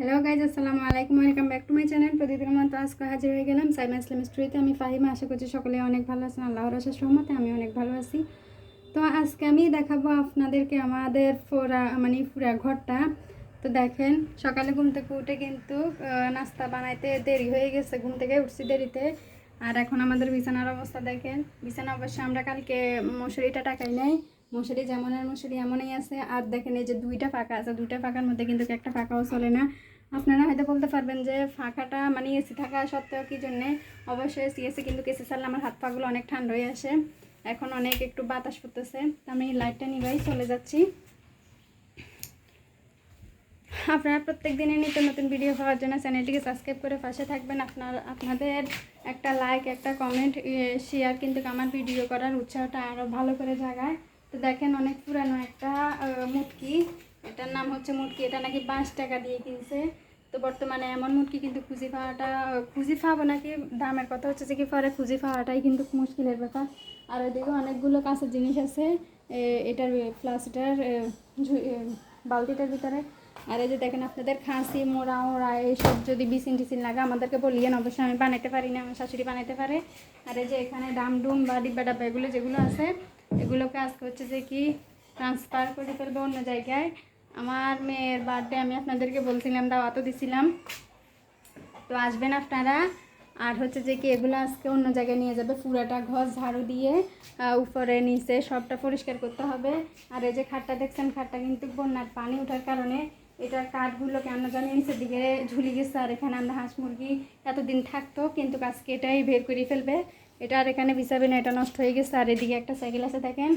Hello guys আসসালামু আলাইকুম welcome back to my channel প্রতিদিনের মতো আজকে হাজির হয়ে গেলাম সাইমা ইসলাম স্ট্রিতে আমি ফাহিমা, আশা করছি সকলে অনেক ভালো আছেন। আল্লাহর আশা সহমতে আমি অনেক ভালো আছি। তো আজকে আমি দেখাবো আপনাদেরকে আমাদের ফোরা মানে পুরা ঘরটা। তো দেখেন, সকালে ঘুম থেকে উঠে কিন্তু নাস্তা বানাইতে দেরি হয়ে গেছে। ঘুম থেকে উঠছি দেরিতে। আর এখন আমাদের বিছানার অবস্থা দেখেন। বিছানা অবশ্যই আমরা কালকে মশুরিটা টাকাই নাই। মশুরি যেমনের মশারি এমনই আছে। আর দেখেন এই যে দুইটা ফাঁকা আছে, দুইটা ফাঁকার মধ্যে কিন্তু একটা ফাঁকাও চলে না। আপনারা হয়তো বলতে পারবেন যে ফাঁকাটা মানে এসি থাকা সত্ত্বেও কি জন্যে? অবশ্যই এসি এসি কিন্তু কেসি ছাড়লে আমার হাত পাগুলো অনেক ঠান্ডা হয়ে আসে। এখন অনেক একটু বাতাস পড়তেছে। আমি লাইটটা নিবাই, চলে যাচ্ছি। আপনারা প্রত্যেক দিনের নিত্য নতুন ভিডিও পাওয়ার জন্য চ্যানেলটিকে সাবস্ক্রাইব করে পাশে থাকবেন। আপনার, আপনাদের একটা লাইক একটা কমেন্ট শেয়ার কিন্তু আমার ভিডিও করার উৎসাহটা আরও ভালো করে জাগায়। তো দেখেন অনেক পুরানো একটা মুটকি। এটার নাম হচ্ছে মুটকি। এটা নাকি পাঁচ টাকা দিয়ে কিনছে। তো বর্তমানে এমন মুটকি কিন্তু খুঁজি পাওয়াটা, খুঁজি পাবো নাকি? দামের কথা হচ্ছে যে কি পরে খুঁজি পাওয়াটাই কিন্তু মুশকিলের ব্যাপার। আর ওইদিকে অনেকগুলো কাঁচের জিনিস আছে এটার প্লাস্টার বালতিটার ভিতরে। আর এই যে দেখেন আপনাদের খাসি, মোড়া, ওড়া, এইসব যদি বিসিন টিসিন লাগে আমাদেরকে বলিয়েন। অবশ্যই আমি বানাইতে পারি না, আমার শাশুড়ি বানাইতে পারে। আর এই যে এখানে ডাম ডুম বা ডিব্বা ডাব্বা এগুলো যেগুলো আছে এগুলোকে আজকে হচ্ছে যে কি ট্রান্সফার করে ফেলব অন্য জায়গায়। আমার মেয়ের বার্থডে আমি আপনাদেরকে বলছিলাম, দাওয়াতও দিছিলাম। তো আসবেন আপনারা। আর হচ্ছে যে কি এগুলো আজকে অন্য জায়গায় নিয়ে যাবে, পুরাটা ঘর ঝাড়ু দিয়ে উপরে, নিচে সবটা পরিষ্কার করতে হবে। আর এই যে খাটটা দেখছেন, খাটটা কিন্তু বন্যার পানি ওঠার কারণে এটার কাঠগুলো কেন জানি নিচের দিকে ঝুলি গেছে, আর এখানে আমরা হাঁস মুরগি এতদিন থাকতো, কিন্তু আজকে এটাই বের করে ফেলবে। এটা আর এখানে বিছাবে না এটা নষ্ট হয়ে গেছে। আর এদিকে একটা সাইকেল আছে, দেখেন।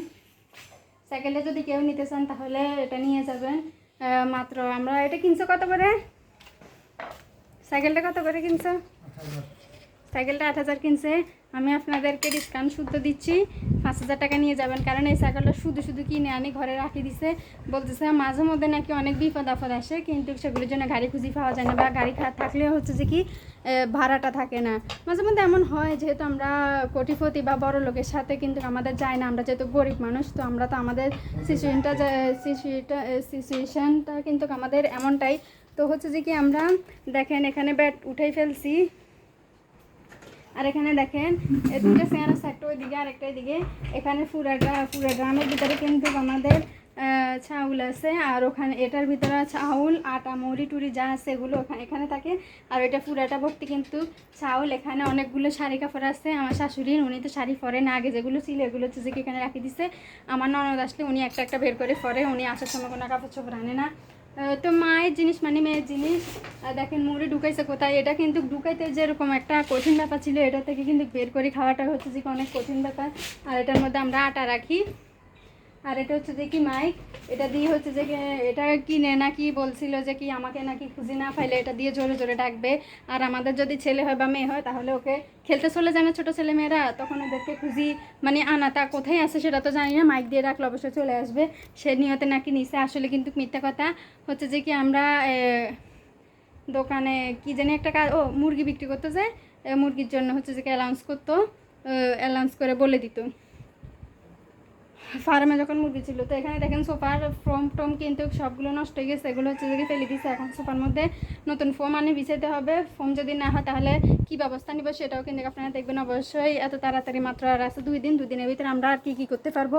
সাইকেলটা যদি কেউ নিতে চান, তাহলে এটা নিয়ে যাবেন। মাত্র আমরা এটা কিনছো কত করে? সাইকেলটা কত করে কিনছো? সাইকেলটা আট হাজার কিনছে, আমি আপনাদেরকে ডিসকাউন্ট শুদ্ধ দিচ্ছি, পাঁচ হাজার টাকা নিয়ে যাবেন। কারণ এই সাইকেলটা শুধু শুধু কিনে আনি, ঘরে রাখি দিছে। বলতেছে মাঝে মধ্যে নাকি অনেক বিপদ আপদ আসে, কিন্তু সেগুলোর জন্য গাড়ি খুঁজি পাওয়া যায় না বা গাড়ি থাকলেও হচ্ছে যে কি ভাড়াটা থাকে না। মাঝে মধ্যে এমন হয়, যেহেতু আমরা কোটিপতি বা বড় লোকের সাথে কিন্তু আমাদের যায় না, আমরা যেহেতু গরিব মানুষ, তো আমরা তো আমাদের সিচুয়েশনটা সিচুয়েশনটা কিন্তু আমাদের এমনটাই। তো হচ্ছে যে কি আমরা, দেখেন এখানে ব্যাট উঠেই ফেলছি। আর এখানে দেখেন, এ দুটো চেয়ার একটা ওইদিকে আর একটা এদিকে। এখানে পুরা গ্রামের ভিতরে কিন্তু আমাদের চাউল আছে, আর ওখানে এটার ভিতরে চাউল, আটা, মৌরি টুড়ি যা আছে এগুলো ওখানে, এখানে থাকে। আর এটা পুরাটা ভর্তি কিন্তু চাউল, এখানে অনেকগুলো শাড়ি কাপড় আছে। আমার শাশুড়ির, উনি তো শাড়ি পরে না, আগে যেগুলো ছিল এগুলো হচ্ছে যে এখানে রাখি দিছে। আমার ননদ আসলে উনি একটা একটা বের করে পরে, উনি আসার সময় কোনো কাপড় চোপড় আনে না। তো মায়ের জিনিস মানে মেয়ের জিনিস। দেখেন মুড়ি ঢুকাইছে কোথায়? এটা কিন্তু ঢুকাইতে যেরকম একটা কঠিন ব্যাপার ছিল, এটা থেকে কিন্তু বের করে খাওয়াটা হচ্ছে যে অনেক কঠিন ব্যাপার। আর এটার মধ্যে আমরা আটা রাখি। আর এটা হচ্ছে যে কি মাইক? এটা দিয়ে হচ্ছে যে এটা কিনে নাকি বলছিল যে কি আমাকে নাকি খুঁজি না পাইলে এটা দিয়ে জোরে জোরে ডাকবে। আর আমাদের যদি ছেলে হয় বা মেয়ে হয়, তাহলে ওকে খেলতে চলে যায় না ছোটো ছেলে মেয়েরা। তখন ওদেরকে খুঁজি মানে আনাতা কোথায় আছে সেটা তো জানি না। মাইক দিয়ে রাখলে অবশ্যই চলে আসবে। সে নিয়তে নাকি নিচে আসলে কিন্তু মিথ্যা কথা হচ্ছে যে কি আমরা দোকানে কি জানি একটা কাজ, ও, মুরগি বিক্রি করতে যায়। মুরগির জন্য হচ্ছে যে অ্যালাউন্স করতো। অ্যালাউন্স করে বলে দিত। ফার্মে যখন মুরগি ছিল, তো এখানে দেখেন সোফার ফ্রম টম কিন্তু সবগুলো নষ্ট হয়ে গেছে, এগুলো হচ্ছে যদি ফেলে দিছে, এখন সোফার মধ্যে নতুন ফোম আনে, বিছাইতে হবে। ফোম যদি না হয়, তাহলে কি ব্যবস্থা নিব সেটাও কিন্তু আপনারা দেখবেন অবশ্যই। এত তাড়াতাড়ি মাত্র আর আছে দুই দিন দুই দিনের ভিতরে আমরা আর কী কী করতে পারব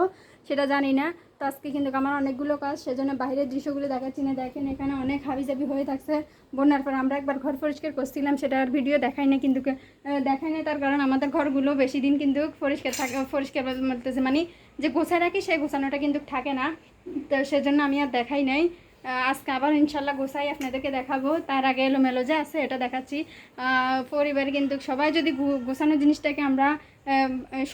সেটা জানি না। তো আজকে কিন্তু আমার অনেকগুলো কাজ, সেজন্য বাইরের দৃশ্যগুলো দেখাচ্ছি না। দেখেন এখানে অনেক হাবিজাবি হয়ে থাকছে। বন্যার পর আমরা একবার ঘর পরিষ্কার করছিলাম, সেটা আর ভিডিও দেখাই না কিন্তু দেখাই না তার কারণ আমাদের ঘরগুলো বেশি দিন কিন্তু পরিষ্কার থাকে, পরিষ্কার মানে যে গোছায় রাখি, সেই গোছানোটা কিন্তু থাকে না। তো সেজন্য আমি আর দেখাই নাই। আজকে আবার ইনশাল্লাহ গোসাই আপনাদেরকে দেখাবো। তার আগে এলোমেলো যে আছে, এটা দেখাচ্ছি। পরিবার কিন্তু সবাই যদি গোছানো জিনিসটাকে আমরা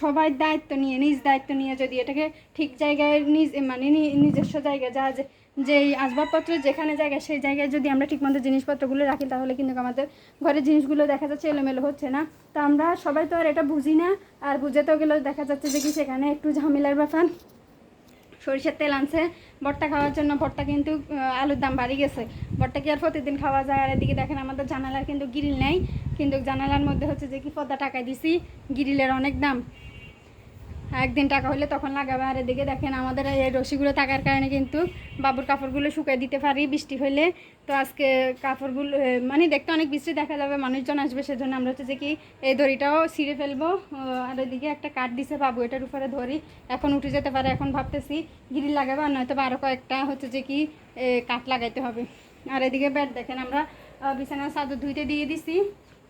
সবাই দায়িত্ব নিয়ে, নিজ দায়িত্ব নিয়ে যদি এটাকে ঠিক জায়গায় নিজ মানে নিজস্ব জায়গায় যা যে যেই আসবাবপত্র যেখানে জায়গায় সেই জায়গায় যদি আমরা ঠিকমতো জিনিসপত্রগুলো রাখি, তাহলে কিন্তু আমাদের ঘরের জিনিসগুলো দেখা যাচ্ছে এলোমেলো হচ্ছে না। তো আমরা সবাই তো আর এটা বুঝি না, আর বুঝেতেও গেলেও দেখা যাচ্ছে যে কি সেখানে একটু ঝামেলার ব্যাপার। সরিষার তেল আনছে, ভর্তা খাওয়ার জন্য ভর্তা কিন্তু আলুর দাম বাড়ি গেছে। ভর্তা কি আর প্রতিদিন খাওয়া যায়? আর এদিকে দেখেন আমাদের জানালার কিন্তু গ্রিল নেই, কিন্তু জানালার মধ্যে হচ্ছে যে কি পর্দা টাকা দিছি, গ্রিলের অনেক দাম। একদিন টাকা হলে তখন লাগাবে। আর এদিকে দেখেন আমাদের এই রশিগুলো থাকার কারণে কিন্তু বাবুর কাপড়গুলো শুকিয়ে দিতে পারি, বৃষ্টি হলে তো আজকে কাপড়গুলো মানে দেখতে অনেক বৃষ্টি দেখা যাবে, মানুষজন আসবে সেজন্য। আমরা হচ্ছে যে কি এই দড়িটাও ছিঁড়ে ফেলব। আর এদিকে একটা কাঠ দিছে বাবু, এটার উপরে ধরি এখন উঠে যেতে পারে, এখন ভাবতেছি গিরি লাগাবে আর নয়তো আরও কয়েকটা হচ্ছে যে কি কাঠ লাগাইতে হবে। আর এদিকে ব্যাট দেখেন আমরা বিছানার চাদর ধুইতে দিয়ে দিছি।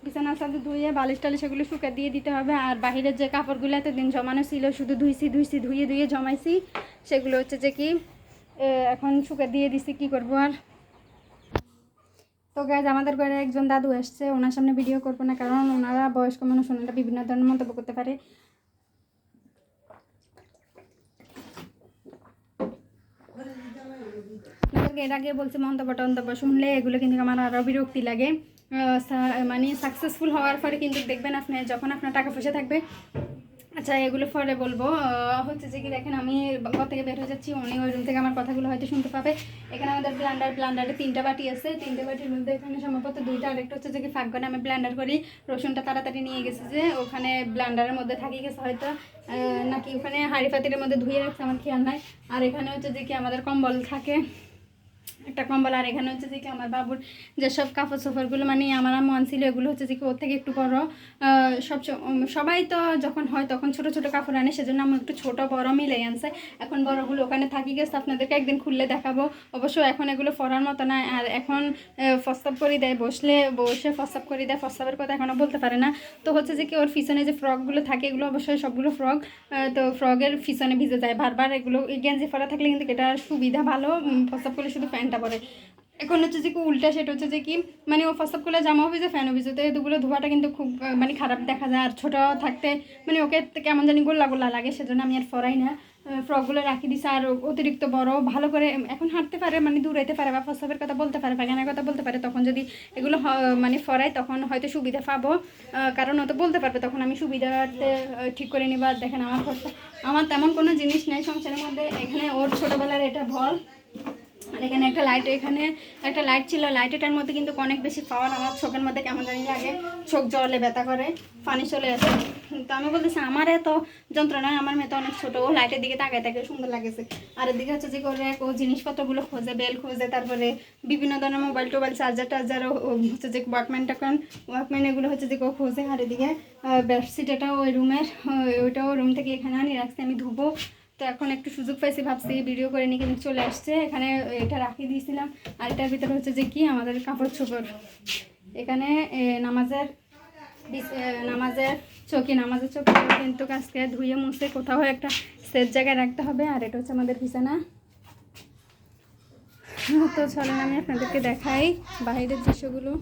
বিছানার সাথে ধুয়ে বালিশ টালিশ সেগুলো শুকা দিয়ে দিতে হবে। আর বাইরের যে কাপড়গুলো এতদিন জমানো ছিল, শুধু ধুইছি ধুইছি ধুয়ে ধুয়ে জমাইছি, সেগুলো হচ্ছে যে কি এখন শুকা দিয়ে দিছি, কি করব আর? তো গাইজ আমাদের ঘরে একজন দাদু এসছে ওনার সামনে ভিডিও করব না, কারণ ওনারা বয়স্ক মানুষ, ওনারা বিভিন্ন ধরনের মন্তব্য করতে পারে। এর আগে বলছে মন্তব্য টন্তব্য শুনলে এগুলো কিন্তু আমার আরও বিরক্তি লাগে। মানে সাকসেসফুল হওয়ার পরে কিন্তু দেখবেন আপনি, যখন আপনার টাকা পয়সা থাকবে আচ্ছা এগুলো পরে বলব। হচ্ছে যে কি, দেখেন, আমি ঘর থেকে বের হয়ে যাচ্ছি অনেক ওই রুম থেকে আমার কথাগুলো হয়তো শুনতে পাবে। এখানে আমাদের ব্লান্ডার ব্লান্ডারে তিনটা বাটি আছে। তিনটা বাটির মধ্যে এখানে সম্ভবত দুইটা, আরেকটা হচ্ছে যে কি ফাঁক করে আমি ব্লান্ডার করি। রসুনটা তাড়াতাড়ি নিয়ে গেছে যে, ওখানে ব্লান্ডারের মধ্যে থাকি গেছে হয়তো। নাকি ওখানে হাঁড়ি পাতিরের মধ্যে ধুয়ে রাখছে, আমার খেয়াল নাই। আর এখানে হচ্ছে যে কি, আমাদের কম্বল থাকে। একটা কম্বল আর এখানে হচ্ছে যে কি আমার বাবুর যেসব কাপড় চোপড়গুলো মানে আমার মন ছিল এগুলো হচ্ছে যে কি ওর থেকে একটু বড়। সব সবাই তো যখন হয় তখন ছোট ছোট কাপড় আনে সেজন্য আমি একটু ছোট বড় মিলে আনছে। এখন বড়গুলো ওখানে থাকি গেছে আপনাদেরকে একদিন খুললে দেখাবো। অবশ্য এখন এগুলো ফরার মতো না আর এখন ফস্তাব করে দেয় বসলে বসে ফস্তাব করে দেয় ফস্তাবের কথা এখনও বলতে পারে না। তো হচ্ছে যে কি ওর পিছনে যে ফ্রকগুলো থাকে এগুলো অবশ্যই সবগুলো ফ্রক তো ফ্রকের পিছনে ভিজে যায়। বারবার এগুলো গেঞ্জি পরা থাকলে কিন্তু এটা সুবিধা ভালো উম, ফস্তাব করলে শুধু প্যান্টটা পরে। এখন হচ্ছে যে কি উল্টা সেটা হচ্ছে যে কি মানে ও ফস্তাব করলে জামাও ভিজে ফ্যানও ভিজে তো দুগুলো ধোয়াটা কিন্তু খুব মানে খারাপ দেখা যায়। আর ছোটো থাকতে মানে ওকে কেমন জানি গোল্লা গোল্লা লাগে, সেজন্য আমি আর ফরাই না। ফ্রকগুলো রাখি দিছে, আর অতিরিক্ত বড়, ভালো করে এখন হাঁটতে পারে মানে দূরাইতে পারে বা ফসাবের কথা বলতে পারে পায়খানার কথা বলতে পারে, তখন যদি এগুলো মানে ফরাই তখন হয়তো সুবিধা পাবো। কারণ ও তো বলতে পারবে, তখন আমি সুবিধাতে ঠিক করে নিবা দেখেন আমার খরচা আমার তেমন কোনো জিনিস নেই সংসারের মধ্যে। এখানে ওর ছোটোবেলার এটা ভল আর এখানে একটা লাইট এখানে একটা লাইট ছিল। লাইটেটার মধ্যে কিন্তু অনেক বেশি পাওয়ার আমার চোখের মধ্যে কেমন জানি লাগে। চোখ জলে ব্যথা করে, পানি চলে আসে। তো আমি বলতেছি, আমার এত যন্ত্রণা, আমার মেয়ে তো অনেক ছোটো, ও লাইটের দিকে তাকায় তাকে সুন্দর লাগেছে। আর এদিকে হচ্ছে যে করে ও জিনিসপত্রগুলো খোঁজে বেল খোঁজে, তারপরে বিভিন্ন ধরনের মোবাইল টোবাইল চার্জার টার্জার হচ্ছে যে ওয়াকম্যান টাকম্যান ওয়াকম্যান এগুলো হচ্ছে যে ও খোঁজে। আর এদিকে বেডশিট এটাও ওই রুমের ওইটাও রুম থেকে এখানে আনি রাখছি। আমি ধুবো তো এখন একটু সুযোগ পাইছি, ভাবছি ভিডিও করে নিয়ে কিন্তু চলে আসছে। এখানে এটা রাখি দিয়েছিলাম। আর এটার ভিতরে হচ্ছে যে কি? আমাদের কাপড় চোপড়। এখানে নামাজের নামাজের চৌকি। নামাজের চৌকি কিন্তু আজকে ধুয়ে মুছে কোথাও একটা সেফ জায়গায় রাখতে হবে। আর এটা হচ্ছে আমাদের বিছানা। তো চলেন আমি আপনাদেরকে দেখাই বাইরের দৃশ্যগুলো।